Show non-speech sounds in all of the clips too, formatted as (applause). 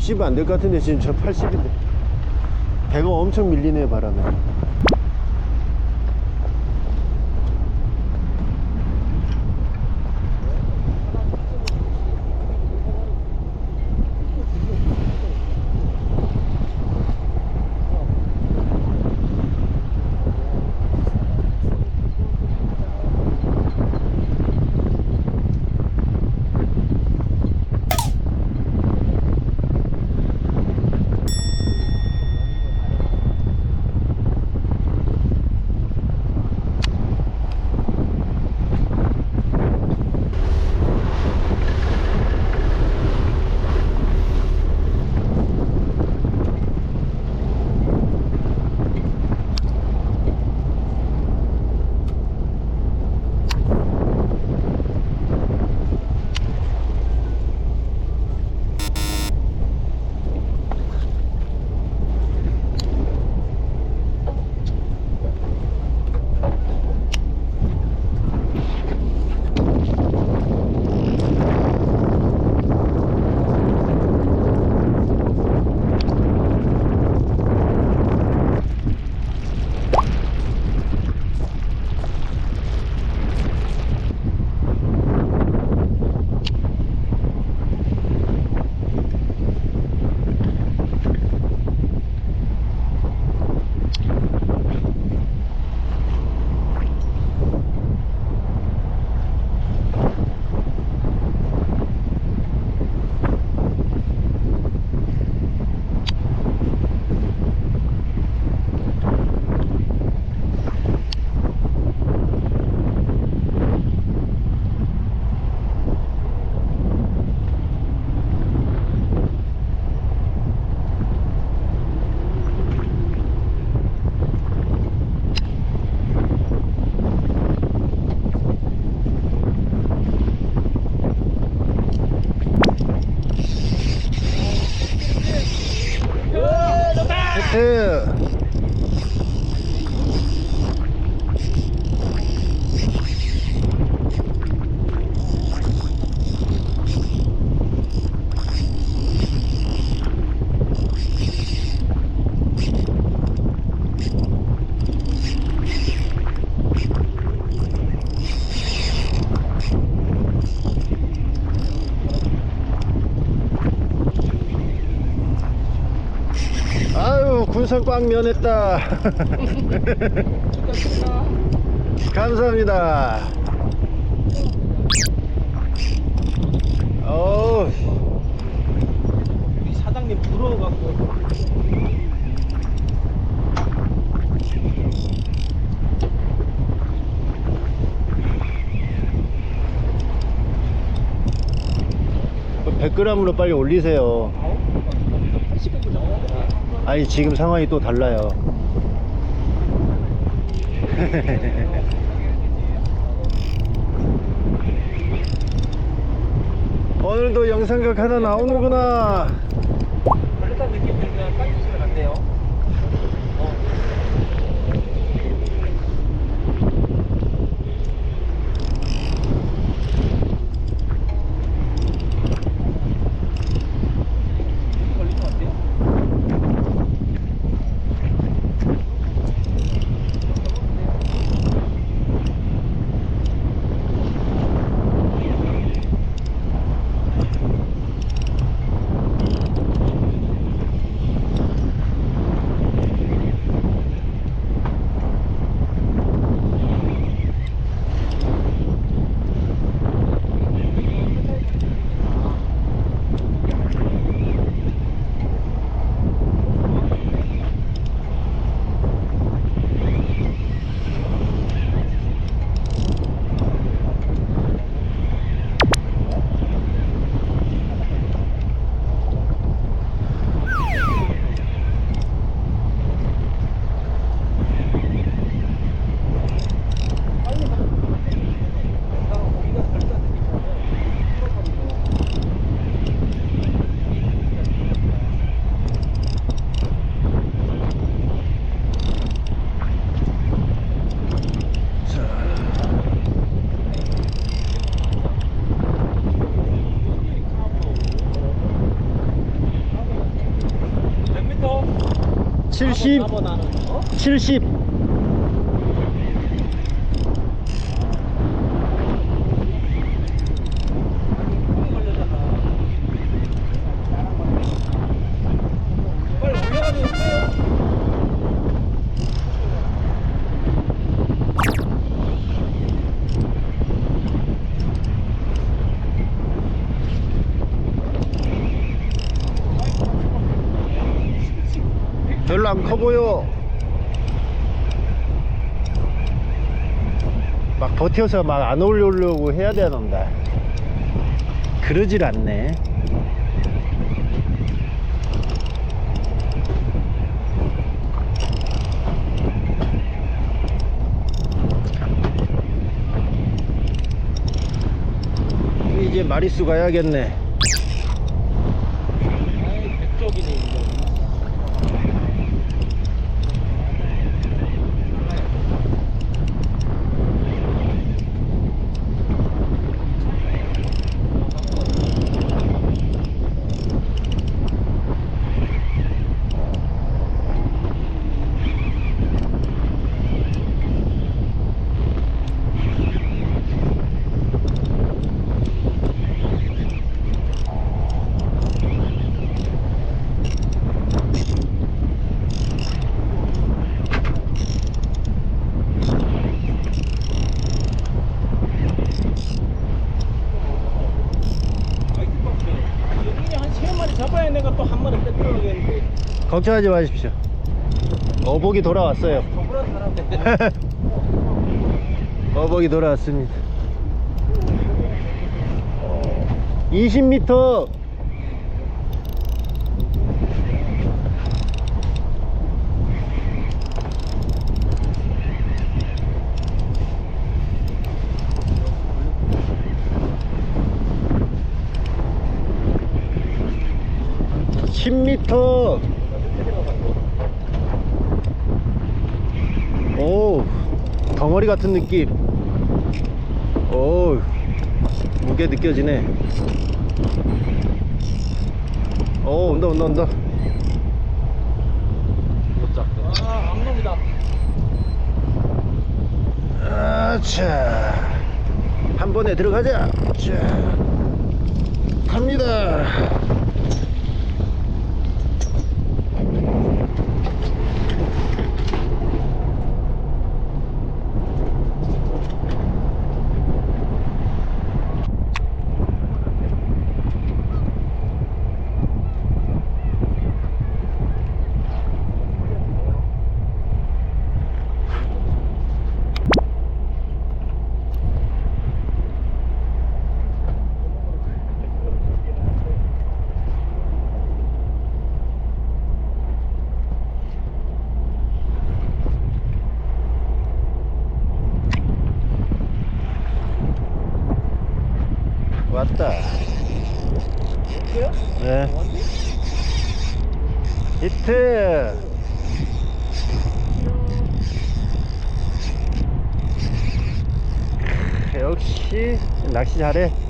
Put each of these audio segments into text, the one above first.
60안될 것 같은데 지금 저 80인데. 배가 엄청 밀리네 바람에 군산 꽉 면했다. (laughs) 감사합니다. 어우. 우리 사장님 부러워갖고. 그 100g으로 빨리 올리세요. 80개 꽂아 아니 지금 상황이 또 달라요. (laughs) 오늘도 영상각 하나 나오는구나 걸렸다는 느낌 들면 빨리 주시면 안 돼요 어. 여기 걸리면 어때요? 70 4번 나는 어? 70 공이 걸렸잖아 빨리 올려가지고 빼요 별로 안 커 보여. 막 버텨서 막 안 올려오려고 해야 되는데. 그러질 않네. 이제 마리수 가야겠네 아이 백쪽이네 이제 여기 한세 마리 잡아야 내가 또 한 마리 빼들어가겠는데 걱정하지 마십시오. 어복이 돌아왔어요. (laughs) 어복이 돌아왔습니다. 20m (10m) 오 덩어리 같은 느낌. 오 무게 느껴지네. 오 온다 온다 온다. 못 잡고. 아 악놈이다. 아차 한 번에 들어가자. 자. 갑니다 그래요? 네 원디? 히트 역시 낚시 잘해. (laughs)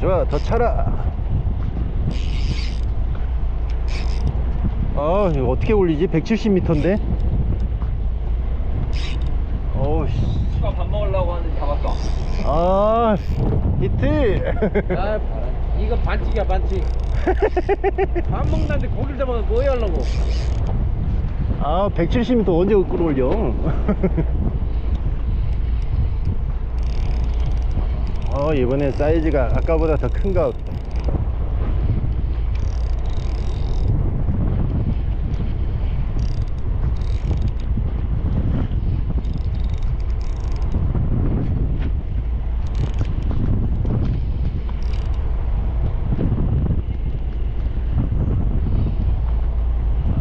좋아 더 차라. 아 이거 어떻게 올리지? 170m인데? 어우씨. 수가 밥 먹으려고 하는데 잡았어 아 히트. 아 이거 반칙이야 반칙. (laughs) 밥 먹는데 고기를 잡아서 뭐 하려고? 아 170m 언제 끌어올려? (laughs) 어 이번엔 사이즈가 아까보다 더 큰가 보다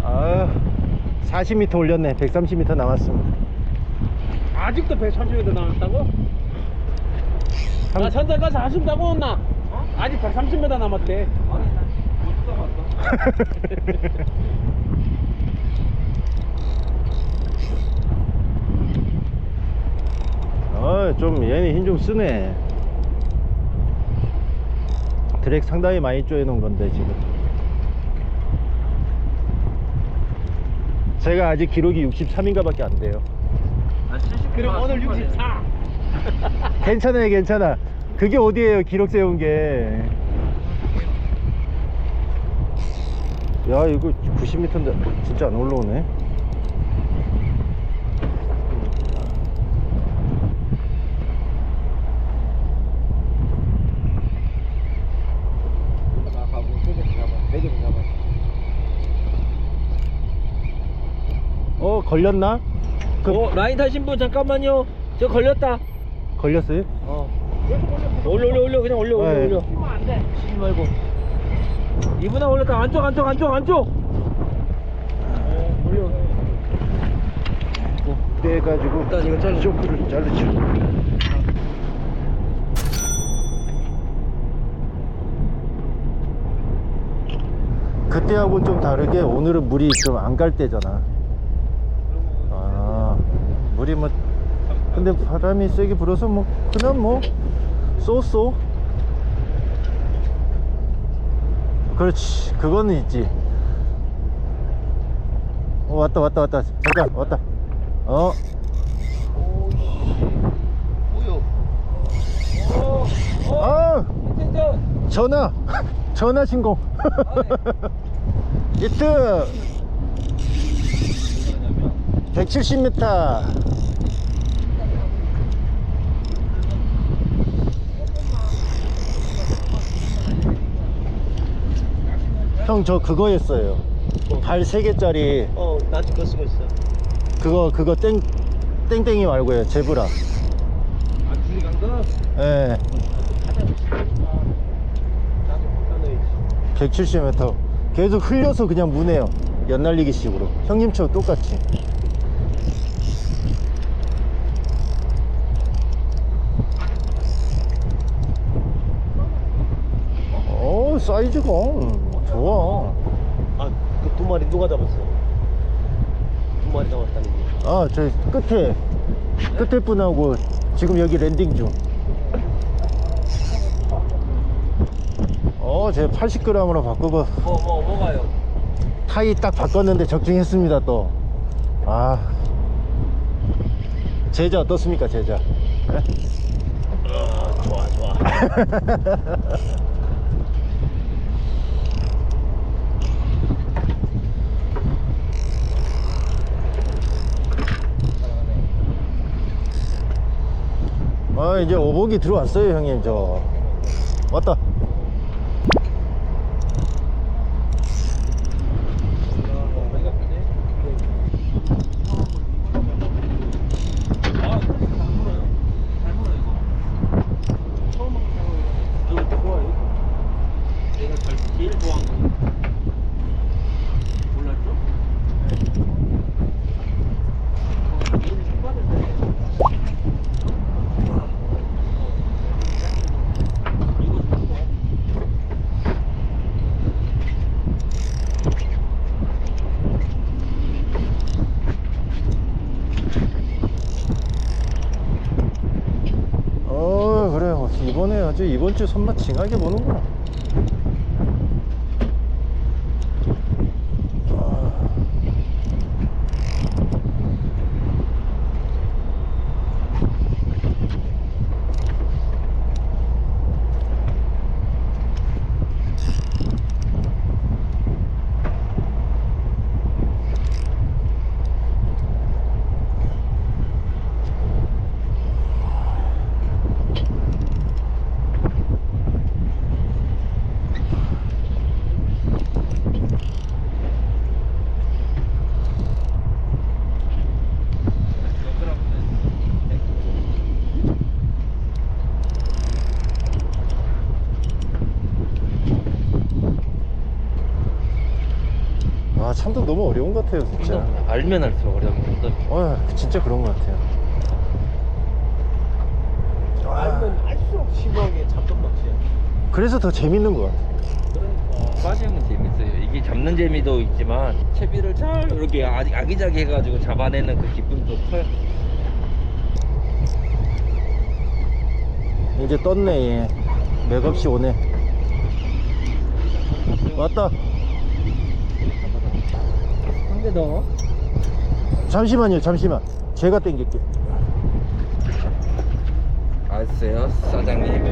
아 40m 올렸네. 130m 남았습니다. 아직도 130m 남았다고? 삼- 나 천장 가서 한숨 자고 온나? 아직 130m 남았대 아니 난못 잡았어 어좀 얘는 힘좀 쓰네. 드랙 상당히 많이 쪼여놓은 건데 지금 제가 아직 기록이 63인가 밖에 안 돼요. 그럼 오늘 64 (laughs) 괜찮아요 괜찮아. 그게 어디에요 기록 세운 게? 야 이거 90m인데 진짜 안 올라오네 나가고 저기 가봐 대전 가봐 어 걸렸나? 그 어 라인 타신 분 잠깐만요. 저 걸렸다. 걸렸어요? 어. 올려 올려 올려. 그냥 올려 올려 네. 올려. 쉬지 말고. 이분아 올렸다. 안쪽 안쪽 안쪽 안쪽. 올려. 빼가지고 일단 이거 잘라. 쇼크를 자르죠. 그때하고는 좀 다르게 오늘은 물이 좀 안 갈 때잖아 아 물이 뭐 근데 바람이 세게 불어서 뭐 그냥 뭐 쏘쏘. 그렇지. 그거는 있지. 어 왔다 왔다 왔다. 잠깐 왔다. 어. 아! 전화. (laughs) 전화 신공 이트 170m 형 저 그거 했어요. 발 3개짜리. 어 나도 그거 쓰고 있어. 그거 그거 땡 땡땡이 말고요 제브라. 아 둘이 간다? 예. 나도 바꿔놓지 170m 계속 흘려서 그냥 무네요. 연날리기 식으로. 형님처럼 똑같이 어 사이즈가 좋아 아그 두 마리 누가 잡았어 두 마리 잡았다는 게 아 저 끝에 끝에 분하고 지금 여기 랜딩 중 어, 제 80g으로 바꾸고 뭐, 뭐, 뭐가요? 타이 딱 바꿨는데 적중했습니다 또. 아 제자 어떻습니까 제자? 예? 좋아, 좋아. (laughs) 아 이제 오복이 들어왔어요 형님 저 왔다. 내가 잘 제일 좋아하는 거. 몰랐죠? 어 그래 이번에 아주 이번 주 손맛 징하게 보는구나. 아. 아 참도 너무 어려운 것 같아요 진짜. 알면 알수록 어려운 건데. 어 진짜 그런 것 같아요. 알면 알수록 심하게 잡던 낚시야 그래서 더 재밌는 것 같아요. 빠지면 재밌어요. 이게 잡는 재미도 있지만 채비를 잘 이렇게 아기, 아기자기 해가지고 잡아내는 그 기쁨도 커요. 이제 떴네 얘. 맥없이 오네 왔다 한개 더. 잠시만요 잠시만. 제가 땡길게 알았어요 사장님